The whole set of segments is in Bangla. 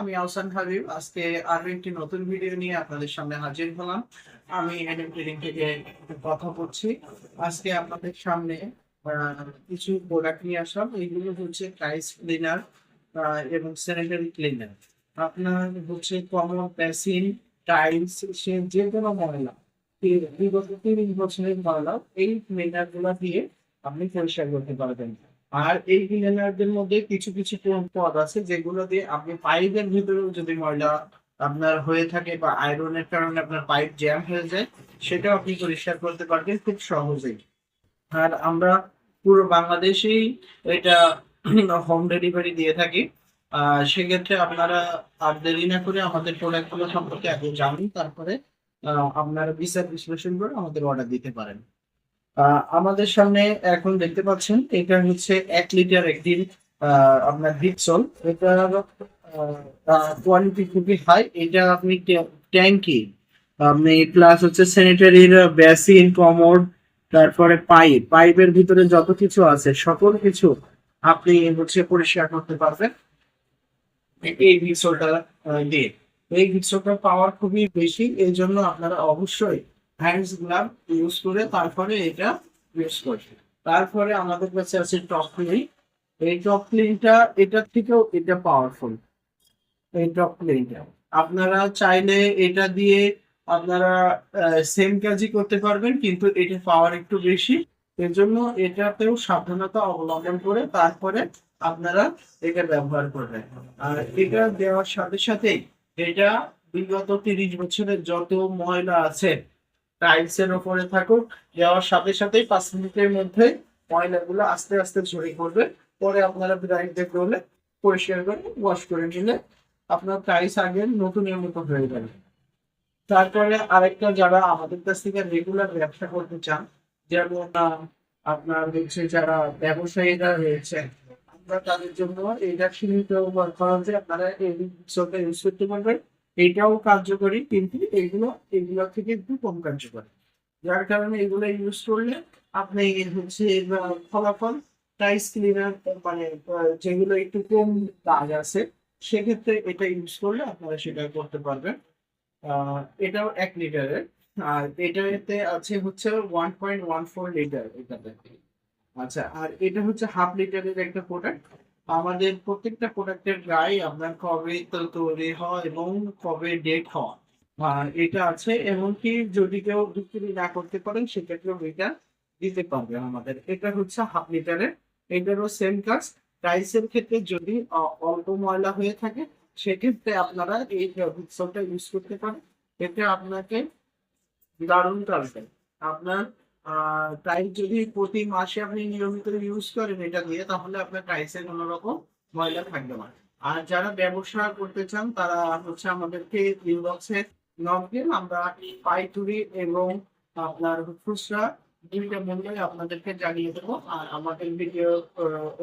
আমি আহসান হাবিব। আজকে আরও একটি নতুন ভিডিও নিয়ে আপনাদের সামনে হাজির হলাম। আমি কথা বলছি। আজকে আপনাদের সামনে কিছু প্রোডাক্ট নিয়ে আসলাম। এইগুলো হচ্ছে টাইস ক্লিনার এবং স্যানিটারি ক্লিনার আপনার হচ্ছে কমন বেসিন টাইলস, সে যে কোনো ময়লা বিগত তিরিশ বছরের ময়লা, এই ক্লিনারগুলা দিয়ে আপনি পরিষ্কার করতে পারবেন। আর এই ক্লিনারদের মধ্যে কিছু কিছু পদ আছে, যেগুলো দিয়ে আপনি পাইপের ভিতরেও যদি ময়লা আপনার হয়ে থাকে বা আয়রনের কারণে আপনার পাইপ জ্যাম হয়ে যায়, সেটাও আপনি পরিষ্কার করতে পারবেন খুব সহজেই। আর আমরা পুরো বাংলাদেশেই এটা হোম ডেলিভারি দিয়ে থাকি। সেক্ষেত্রে আপনারা আর দেরি না করে আমাদের প্রোডাক্টগুলো সম্পর্কে আগে জানুন, তারপরে আপনারা বিচার বিশ্লেষণ করে আমাদের অর্ডার দিতে পারেন। আমাদের সামনে এখন দেখতে পাচ্ছেন এটা হচ্ছে এক লিটার আহ, আপনার ডিপসল এটা কোয়ালিটি খুবই হাই এটা আপনি ট্যাঙ্কি আপনি প্লাস হচ্ছে স্যানিটারির বেসিন কমোড তারপরে পাইপ পাইপের ভিতরে যত কিছু আছে সকল কিছু আপনি হচ্ছে পরিষ্কার করতে পারবেন। এই ডিপসলটা দিয়ে। এই ডিপসলটা পাওয়ার খুবই বেশি এই জন্য আপনারা অবশ্যই হ্যান্ডস গ্লাভ ইউজ করে তারপরে এটা ইউজ করবেন তারপরে আমাদের কাছে আছে টপ ক্লিন এই টপ ক্লিনটা এটার থেকেও এটা পাওয়ারফুল এই টপ ক্লিনটা আপনারা চাইলে এটা দিয়ে আপনারা সেম কাজই করতে পারবেন, কিন্তু এটা পাওয়ার একটু বেশি। এর জন্য এটাতেও সাবধানতা অবলম্বন করে তারপরে আপনারা এটা ব্যবহার করবেন। আর এটা দেওয়ার সাথে সাথেই, এটা বিগত তিরিশ বছরের যত ময়লা আছে টাইলস এর উপরে থাকুক, দেওয়ার সাথে সাথেই পাঁচ মিনিটের মধ্যে ময়লাগুলো আস্তে আস্তে ঝরে পড়বে। পরে আপনারা ব্রাইট দিয়ে করলে, পরিষ্কার করে ওয়াশ করে নিলে আপনার টাইলস আগের নতুনের মতো হয়ে যাবে। তারপরে আরেকটা যারা আমাদের কাছ থেকে রেগুলার ব্যবসা করতে চান, যেমন আপনার হচ্ছে যারা ব্যবসায়ীরা রয়েছে, আমরা তাদের জন্য এটা সীমিত খরচে আপনারা এই সবটা ইউজ করতে পারবেন। এটাও কার্যকরী, কিন্তু এগুলো এগুলো থেকে একটু কম কার্যকরী। যার কারণে এগুলো ইউজ করলে আপনি হচ্ছে ফলাফল টাইস ক্লিনার মানে যেগুলো একটু কম দাগ আছে, সেক্ষেত্রে এটা ইউজ করলে আপনারা সেটা করতে পারবেন। এটাও এক লিটারের আর এটাতে আছে হচ্ছে one point one four litre এটাতে। আচ্ছা আর এটা হচ্ছে হাফ লিটারের একটা প্রোডাক্ট আমাদের প্রত্যেকটা প্রোডাক্টের গায়ে আপনার কবে তৈরি হওয়া এবং কবে ডেট আর এটা আছে, এমনকি যদি কেউ বিক্রি না করতে পারেন সেক্ষেত্রেও এটা দিতে পারবে আমাদের। এটা হচ্ছে হাফ লিটারের, এটারও সেম কাজ। টাইলসের ক্ষেত্রে যদি অল্প ময়লা হয়ে থাকে, সেক্ষেত্রে আপনারা এই ভিক্সলটা ইউজ করতে পারেন। এতে আপনাকে দারুণ কাজ দেয়। আপনার টাইলস যদি প্রতি মাসে আপনি নিয়মিত ইউজ করেন এটা দিয়ে, তাহলে আপনার টাইলসে কোনো রকম ময়লা থাকবে না। আর যারা ব্যবসা করতে চান, তারা হচ্ছে আমাদেরকে ইনবক্সে নক দিন। আমরা পাইতুরি এবং আপনার খুচরা দুইটা মূল্যে আপনাদেরকে জানিয়ে দেবো। আর আমাদের ভিডিও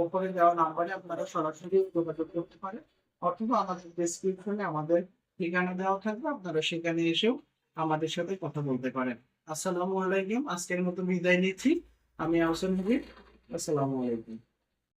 ওপরে দেওয়া নাম্বারে আপনারা সরাসরি যোগাযোগ করতে পারেন। অথবা আমাদের ডেসক্রিপশনে আমাদের ঠিকানা দেওয়া থাকবে। আপনারা সেখানে এসেও আমাদের সাথে কথা বলতে পারেন। আসসালামু আলাইকুম, আজকের মতো বিদায় নিচ্ছি। আমি আহসান হাবিব, আসসালামু আলাইকুম।